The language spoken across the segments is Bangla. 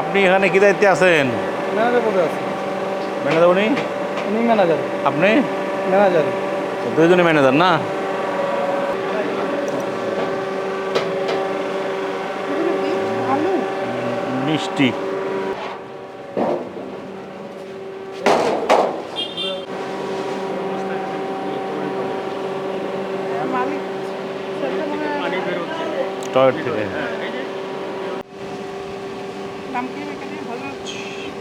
আপনি এখানে কি দায়িত্বে আছেন? ম্যানেজার পদে আছে। ম্যানেজার উনি? উনি ম্যানেজার। আপনি? ম্যানেজার। দুইজনই ম্যানেজার না? মিষ্টি। টয়লেট থেকে। কি হজরত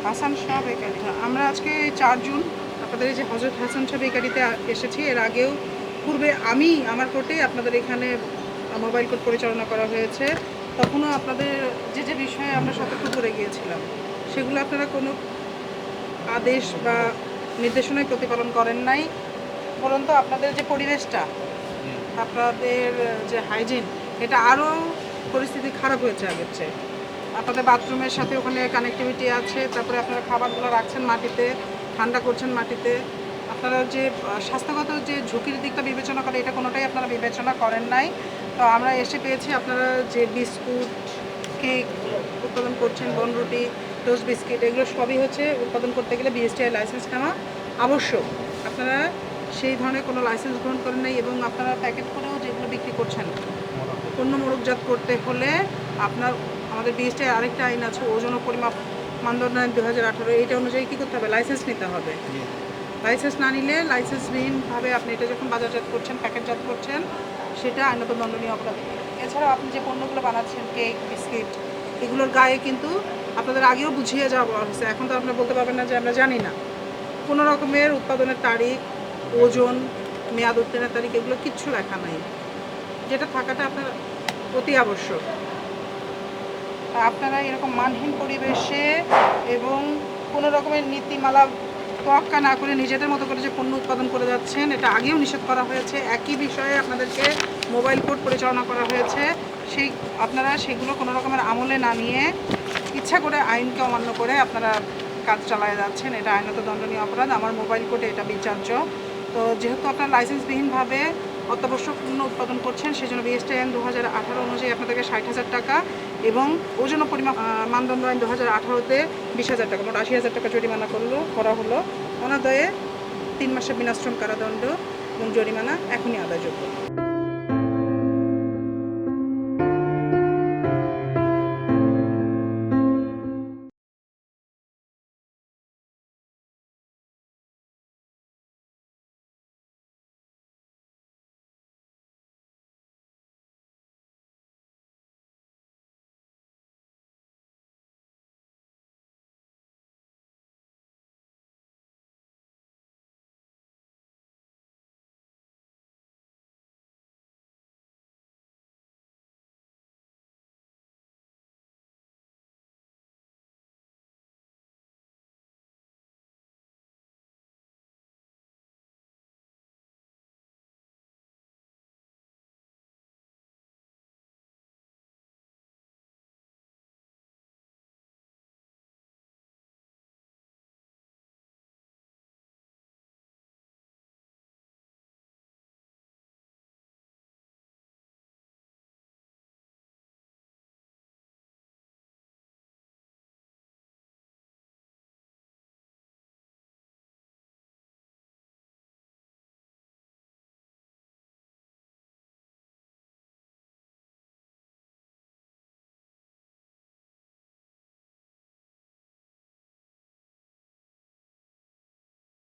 হাসান শাহ বেকারি। আমরা আজকে চার জুন আপনাদের এই যে হজরত হাসান শাহ বেকারিতে এসেছি। এর আগেও পূর্বে আমি আমার কোর্টে আপনাদের এখানে মোবাইল কোর্ট পরিচালনা করা হয়েছে। তখনও আপনাদের যে যে বিষয়ে আমরা সতর্ক করে গিয়েছিলাম সেগুলো আপনারা কোনো আদেশ বা নির্দেশনায় প্রতিপালন করেন নাই। বরঞ্চ আপনাদের যে পরিবেশটা আপনাদের যে হাইজিন এটা আরও পরিস্থিতি খারাপ হয়েছে আগের চেয়ে। আপনাদের বাথরুমের সাথে ওখানে কানেক্টিভিটি আছে, তারপরে আপনারা খাবারগুলো রাখছেন মাটিতে, ঠান্ডা করছেন মাটিতে। আপনারা যে, স্বাস্থ্যগত যে ঝুঁকির দিকটা বিবেচনা করে এটা কোনোটাই আপনারা বিবেচনা করেন নাই। তো আমরা এসে পেয়েছি আপনারা যে বিস্কুট, কেক উৎপাদন করছেন বনরুটি টোস্ট বিস্কিট, এগুলো সবই হচ্ছে উৎপাদন করতে গেলে বিএসটিআই লাইসেন্স নেওয়া আবশ্যক। আপনারা সেই ধরনের কোনো লাইসেন্স গ্রহণ করেন নাই এবং আপনারা প্যাকেট করেও যেগুলো বিক্রি করছেন, পণ্য মোড়কজাত করতে হলে আপনার আমাদের বিএসটিআই আরেকটা আইন আছে, ওজন পরিমাপ মানদণ্ড আইন দু হাজার আঠারো, এইটা অনুযায়ী কী করতে হবে? লাইসেন্স নিতে হবে। লাইসেন্স না নিলে লাইসেন্সবিহীনভাবে আপনি এটা যখন বাজারজাত করছেন, প্যাকেটজাত করছেন, সেটা আইনত দণ্ডনীয় অপরাধ। এছাড়াও আপনি যে পণ্যগুলো বানাচ্ছেন, কেক, বিস্কিট, এগুলোর গায়ে কিন্তু আপনাদের আগেও বুঝিয়ে যাওয়া বলা হয়েছে। এখন তো আপনারা বলতে পারবেন না যে আমরা জানি না। কোনো রকমের উৎপাদনের তারিখ, ওজন, মেয়াদ উত্তীর্ণের তারিখ, এগুলো কিচ্ছু লেখা নাই। যেটা থাকাটা আপনার অতি আবশ্যক। আপনারা এরকম মানহীন পরিবেশে এবং কোনো রকমের নীতিমালা তোয়াক্কা না করে নিজেদের মতো করে যে পণ্য উৎপাদন করে যাচ্ছেন, এটা আগেও নিষেধ করা হয়েছে। একই বিষয়ে আপনাদেরকে মোবাইল কোড পরিচালনা করা হয়েছে। সেই, আপনারা সেগুলো কোনো রকমের আমলে না নিয়ে ইচ্ছা করে আইনকে অমান্য করে আপনারা কাজ চালায় যাচ্ছেন। এটা আইনত দণ্ডনীয় অপরাধ। আমার মোবাইল কোডে এটা বিচার্য। তো যেহেতু আপনার লাইসেন্সবিহীনভাবে অত্যাবশ্যক পণ্য উৎপাদন করছেন সেই জন্য বিএসটি আইন দু হাজার আঠারো অনুযায়ী আপনাদেরকে ষাট হাজার টাকা এবং ওজন ও পরিমাপ মানদণ্ড আইন দু হাজার আঠারোতে বিশ হাজার টাকা, মোট আশি হাজার টাকা জরিমানা করল, করা হলো। অনাদয়ে তিন মাসের বিনাশ্রম কারাদণ্ড এবং জরিমানা এখনই আদায়যোগ্য।